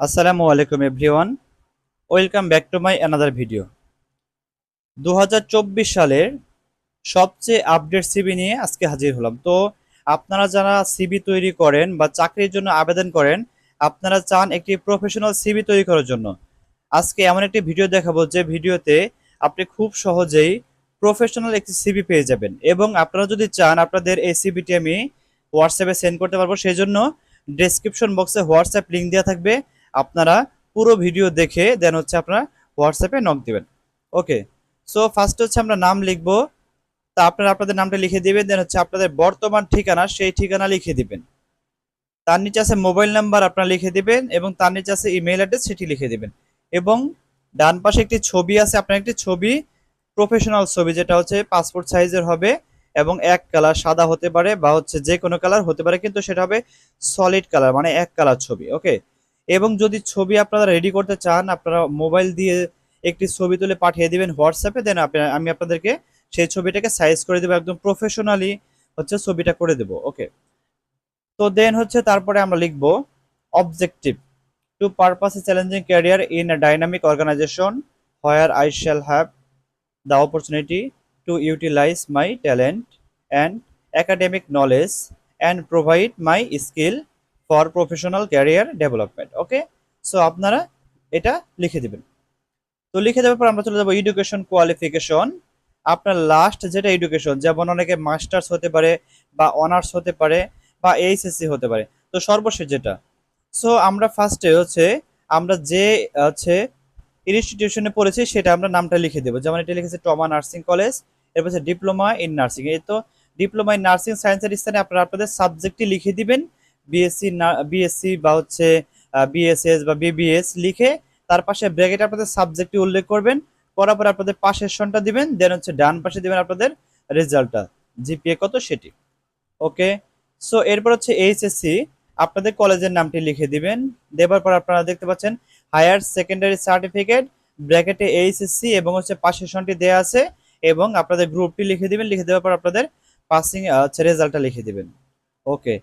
আসসালামু আলাইকুম everyone. Welcome back to my another video. দু হাজার চব্বিশ সালের সবচেয়ে আপডেট সিবি নিয়ে আজকে হাজির হলাম। তো আপনারা যারা সিবি তৈরি করেন বা চাকরির জন্য আবেদন করেন, আপনারা চান একটি প্রফেশনাল সিবি তৈরি করার জন্য। আজকে এমন একটি ভিডিও দেখাবো যে ভিডিওতে আপনি খুব সহজেই প্রফেশনাল একটি সিবি পেয়ে যাবেন এবং আপনারা যদি চান, আপনাদের এই সিবিটি আমি হোয়াটসঅ্যাপে সেন্ড করতে পারব। সেই জন্য ডেসক্রিপশন বক্সে হোয়াটসঅ্যাপ লিঙ্ক দেওয়া থাকবে। আপনারা পুরো ভিডিও দেখে দেন হচ্ছে আপনারা হোয়াটসঅ্যাপে নক দেবেন। ওকে সো ফার্স্ট হচ্ছে আমরা নাম লিখব। তা আপনারা আপনাদের নামটা লিখে দিবেন দেন হচ্ছে আপনাদের বর্তমান ঠিকানা, সেই ঠিকানা লিখে দিবেন। তার নিচে আছে মোবাইল নাম্বার আপনারা লিখে দিবেন এবং তার নিচে আছে ইমেল অ্যাড্রেস সেটি লিখে দিবেন। এবং ডান পাশে একটি ছবি আছে, আপনার একটি ছবি প্রফেশনাল ছবি, যেটা হচ্ছে পাসপোর্ট সাইজের হবে এবং এক কালার সাদা হতে পারে বা হচ্ছে যে কোনো কালার হতে পারে, কিন্তু সেটা হবে সলিড কালার মানে এক কালার ছবি ওকে এবং যদি ছবি আপনারা রেডি করতে চান, আপনারা মোবাইল দিয়ে একটি ছবি তুলে পাঠিয়ে দিবেন হোয়াটসঅ্যাপে দেন আমি আপনাদেরকে সেই ছবিটাকে সাইজ করে দেবো, একদম প্রফেশনালি হচ্ছে ছবিটা করে দেবো ওকে তো দেন হচ্ছে তারপরে আমরা লিখব objective to purpose a challenging career in a dynamic organisation where I shall have the opportunity to utilise my talent and academic knowledge and provide my skill for professional career development okay so আপনারা এটা লিখে দিবেন। তো লিখে দেওয়ার পর আমরা চলে যাব এডুকেশন কোয়ালিফিকেশন আপনার লাস্ট যেটা এডুকেশন যেমন অনেকে মাস্টার্স হতে পারে বা অনার্স হতে পারে বা এইচএসসি হতে পারে। তো সর্বশেষ যেটা সো আমরা ফার্স্টে হচ্ছে, আমরা যে হচ্ছে ইনস্টিটিউশনে পড়েছি সেটা আমরা নামটা লিখে দেবো। যেমন এটা লিখেছে টমা নার্সিং কলেজ, এরপর ডিপ্লোমা ইন নার্সিং। এই তো ডিপ্লোমা ইন নার্সিং সায়েন্সের স্থানে আপনারা আপনাদের সাবজেক্টটি লিখে দিবেন বিএসসি না বিএসসি বা হচ্ছে বিএসএস বা বিবিএস লিখে তার পাশে ব্র্যাকেটে আপনাদের সাবজেক্টটি উল্লেখ করবেন। করার পরে আপনাদের পাশের সনটা দিবেন দেন হচ্ছে ডান পাশে দিবেন আপনাদের রেজাল্টটা জিপিএ কত সেটি। ওকে সো এরপর হচ্ছে এইচএসসি আপনাদের কলেজের নামটি লিখে দিবেন। দেবার পর আপনারা দেখতে পাচ্ছেন হায়ার সেকেন্ডারি সার্টিফিকেট ব্র্যাকেটে এইচএসসি এবং হচ্ছে পাশের সনটি দেওয়া আছে এবং আপনাদের গ্রুপটি লিখে দিবেন, লিখে দেওয়ার পর আপনাদের পাসিং হচ্ছে রেজাল্টটা লিখে দিবেন। ওকে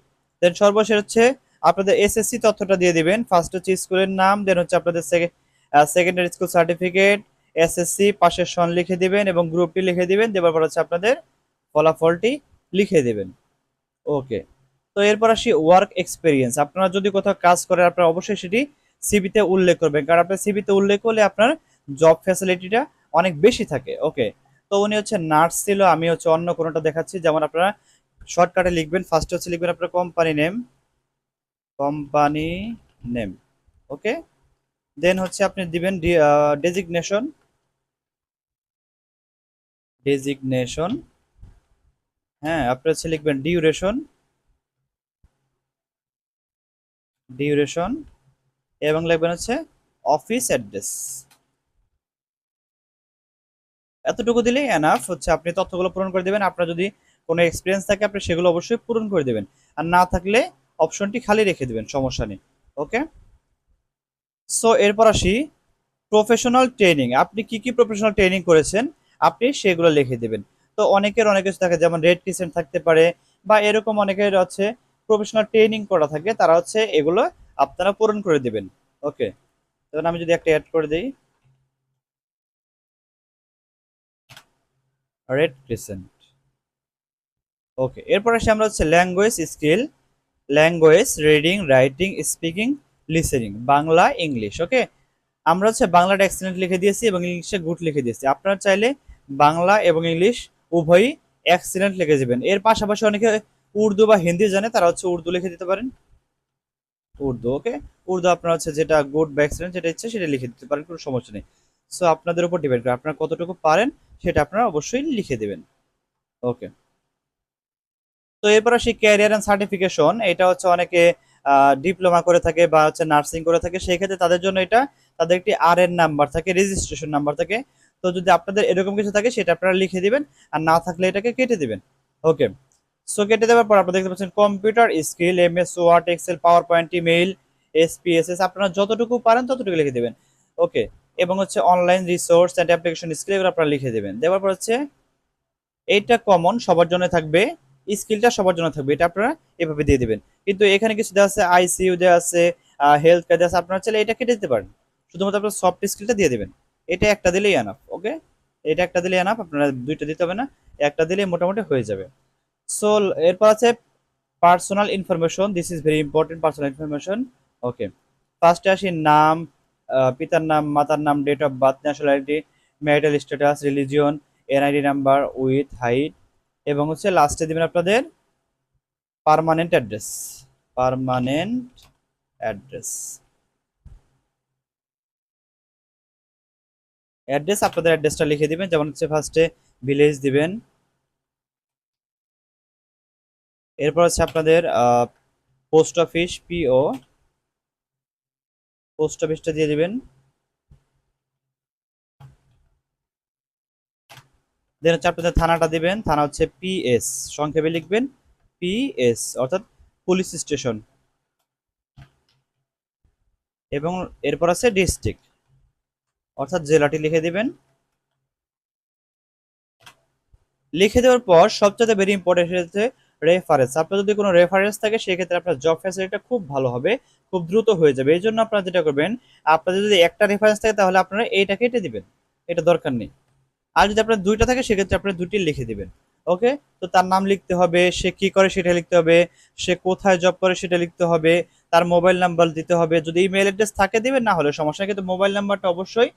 দেন সর্বশেষ হচ্ছে আপনাদের এসএসসি তথ্যটা দিয়ে দিবেন। ফার্স্ট হচ্ছে স্কুলের নাম দেন হচ্ছে আপনাদের সেকেন্ডারি স্কুল সার্টিফিকেট এসএসসি পাশের সন লিখে দিবেন এবং গ্রুপটি লিখে দিবেন। দেওয়ার পর হচ্ছে আপনাদের ফলাফলটি লিখে দিবেন। ওকে তো এরপর আসি ওয়ার্ক এক্সপিরিয়েন্স আপনারা যদি কোথাও কাজ করেন, আপনারা অবশ্যই সেটি সিবিতে উল্লেখ করবেন। কারণ আপনার সিবিতে উল্লেখ করলে আপনার জব ফ্যাসিলিটিটা অনেক বেশি থাকে। ওকে তো উনি হচ্ছে নার্স ছিল, আমি হচ্ছে অন্য কোনোটা দেখাচ্ছি। যেমন আপনারা শর্টকাটে লিখবেন ফার্স্ট হচ্ছে লিখবেন আপনার company name company name okay then হচ্ছে আপনি দিবেন ডেজিগনেশন ডেজিগনেশন হ্যাঁ আপনি হচ্ছে লিখবেন ডিউরেশন ডিউরেশন এবং লিখবেন হচ্ছে অফিস অ্যাড্রেস এতটুকু দিলেই এনাফ হচ্ছে, আপনি তথ্যগুলো পূরণ করে দেবেন। আপনার যদি কোনো এক্সপিরিয়েন্স থাকে আপনি সেগুলো অবশ্যই পূরণ করে দেবেন। আর না থাকলে অপশনটি খালি রেখে দেবেন, সমস্যা নেই ওকে সো এরপর আসি প্রফেশনাল ট্রেনিং আপনি কি কি প্রফেশনাল ট্রেনিং করেছেন, আপনি সেগুলো লিখে দেবেন। তো অনেকের অনেক কিছু থাকে, যেমন রেড ক্রিসেন্ট থাকতে পারে, বা এরকম অনেকের হচ্ছে প্রফেশনাল ট্রেনিং করা থাকে, তারা হচ্ছে এগুলো আপনারা পূরণ করে দেবেন ওকে তখন আমি যদি একটা অ্যাড করে দিই। রেড ক্রিসেন্ট ওকে এরপর আসি আমরা হচ্ছে language skill language reading writing speaking listening Bangla English okay আমরা হচ্ছে বাংলাটা এক্সেলেন্ট লিখে দিয়েছি এবং ইংলিশে গুড লিখে দিয়েছি। আপনারা চাইলে বাংলা এবং ইংলিশ উভয়ই এক্সেলেন্ট লিখে দেবেন। এর পাশাপাশি অনেকে উর্দু বা হিন্দি জানে, তারা হচ্ছে উর্দু লিখে দিতে পারেন। উর্দু ওকে উর্দু আপনার হচ্ছে যেটা গুড বা এক্সেলেন্ট যেটা ইচ্ছে সেটা লিখে দিতে পারেন, কোনো সমস্যা নেই। সো আপনাদের উপর ডিপেন্ড করে, আপনারা কতটুকু পারেন সেটা আপনারা অবশ্যই লিখে দেবেন। ওকে তো এরপরে সেই ক্যারিয়ার অ্যান্ড সার্টিফিকেশন এটা হচ্ছে অনেকে ডিপ্লোমা করে থাকে বা হচ্ছে নার্সিং করে থাকে। সেই ক্ষেত্রে তাদের জন্য এটা তাদের একটি আর এর নাম্বার থাকে রেজিস্ট্রেশন নাম্বার থাকে। তো যদি আপনাদের এরকম কিছু থাকে, সেটা আপনারা লিখে দিবেন। আর না থাকলে এটাকে কেটে দিবেন। ওকে সো কেটে দেওয়ার পর আপনারা দেখতে পাচ্ছেন computer skill M S Word Excel PowerPoint email SPSS আপনারা যতটুকু পারেন ততটুকু লিখে দেবেন। ওকে এবং হচ্ছে online resource and application skill এগুলো আপনারা লিখে দেবেন। দেওয়ার পর হচ্ছে এইটা কমন সবার জন্য থাকবে। স্কিলটা সবার জন্য থাকবে, এটা আপনারা এভাবে দিয়ে দেবেন। কিন্তু এখানে কিছু দেওয়া আছে, আইসিইউ দেওয়া আছে হেলথ কেয়ার আছে, আপনারা চাইলে এটা কেটে দিতে পারেন। শুধুমাত্র আপনার সফট স্কিলটা দিয়ে দেবেন। এটা একটা দিলেই এনাফ ওকে এটা একটা দিলেই এনাফ আপনারা দুইটা দিতে হবে না, একটা দিলেই মোটামুটি হয়ে যাবে। সো এরপর আছে personal information this is very important personal information okay ফার্স্টে আসি, নাম পিতার নাম, মাতার নাম date of birth nationality marital status religion NID number with height এবং হচ্ছে লাস্টে দিবেন আপনাদের permanent address permanent address address আপনাদের অ্যাড্রেসটা লিখে দিবেন, যেমন হচ্ছে ফার্স্টে ভিলেজ দিবেন। এরপর হচ্ছে আপনাদের পোস্ট অফিস পিও পোস্ট অফিসটা দিয়ে দিবেন। দেন হচ্ছে আপনাদের থানাটা দিবেন, থানা হচ্ছে পিএস সংক্ষেপে লিখবেন পিএস অর্থাৎ পুলিশ স্টেশন এবং এরপর আছে ডিস্ট্রিক্ট অর্থাৎ জেলাটি লিখে দিবেন। লিখে দেওয়ার পর সবচেয়ে ভেরি ইম্পর্টেন্ট হচ্ছে রেফারেন্স আপনার যদি কোনো রেফারেন্স থাকে, সেক্ষেত্রে আপনার জব ফ্যাসিলিটিটা খুব ভালো হবে, খুব দ্রুত হয়ে যাবে। এই জন্য আপনারা যেটা করবেন, আপনাদের যদি একটা রেফারেন্স থাকে, তাহলে আপনারা এইটা কেটে দিবেন। এটা দরকার নেই। আর যদি আপনার দুইটা থাকে, সেক্ষেত্রে আপনারা দুটি লিখে দিবেন। ওকে তো তার নাম লিখতে হবে, সে কি করে সেটা লিখতে হবে, সে কোথায় জব করে সেটা লিখতে হবে, তার মোবাইল নাম্বার দিতে হবে। যদি ইমেল অ্যাড্রেস থাকে দিবেন, না হলে সমস্যা কিন্তু মোবাইল নাম্বারটা অবশ্যই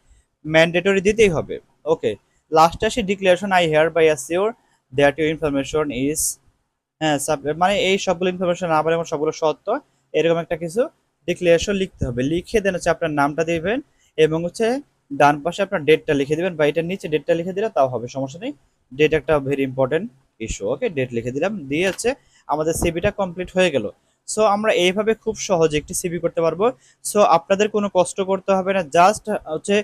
ম্যান্ডেটরি দিতেই হবে। ওকে লাস্টে আসি declaration I hereby assure that your information is হ্যাঁ মানে এই সবগুলো ইনফরমেশন আবার এবং সবগুলো সত্য। এরকম একটা কিছু ডিক্লারেশন লিখতে হবে। লিখে দেন হচ্ছে আপনার নামটা দিবেন এবং হচ্ছে ডান পাশে আপনার ডেটটা লিখে দিবেন বা এটার নিচে ডেটটা লিখে দিলে তাও হবে, সমস্যা নেই। ডেট একটা very important issue okay date লিখে দিলাম, দিয়ে হচ্ছে আমাদের সিবিটা কমপ্লিট হয়ে গেল। সো আমরা এইভাবে খুব সহজে একটি সিবি করতে পারব। সো আপনাদের কোনো কষ্ট করতে হবে না জাস্ট হচ্ছে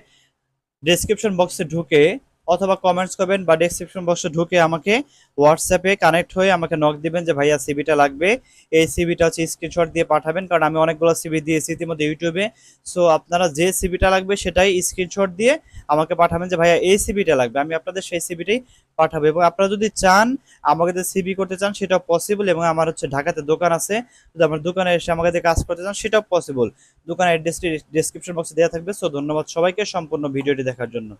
ডেসক্রিপশন বক্সে ঢুকে অথবা কমেন্টস করবেন বা ডেসক্রিপশন বক্সে ঢুকে আমাকে হোয়াটসঅ্যাপে কানেক্ট হয়ে আমাকে নক দিবেন যে ভাইয়া সিবিটা লাগবে। এই সিবিটা হচ্ছে স্ক্রিনশট দিয়ে পাঠাবেন কারণ আমি অনেকগুলো সিবি দিয়েছি ইতিমধ্যে ইউটিউবে সো আপনারা যে সিবিটা লাগবে সেটাই স্ক্রিনশট দিয়ে আমাকে পাঠাবেন যে ভাইয়া এই সিবিটা লাগবে। আমি আপনাদের সেই সিবিটাই পাঠাবো এবং আপনারা যদি চান আমাকে যদি সিবি করতে চান সেটাও পসিবল এবং আমার হচ্ছে ঢাকাতে দোকান আছে। যদি আমার দোকানে এসে আমাকে দিয়ে কাজ করতে চান সেটাও পসিবল দোকানের অ্যাড্রেসটি ডেসক্রিপশন বক্সে দেওয়া থাকবে। সো ধন্যবাদ সবাইকে সম্পূর্ণ ভিডিওটি দেখার জন্য।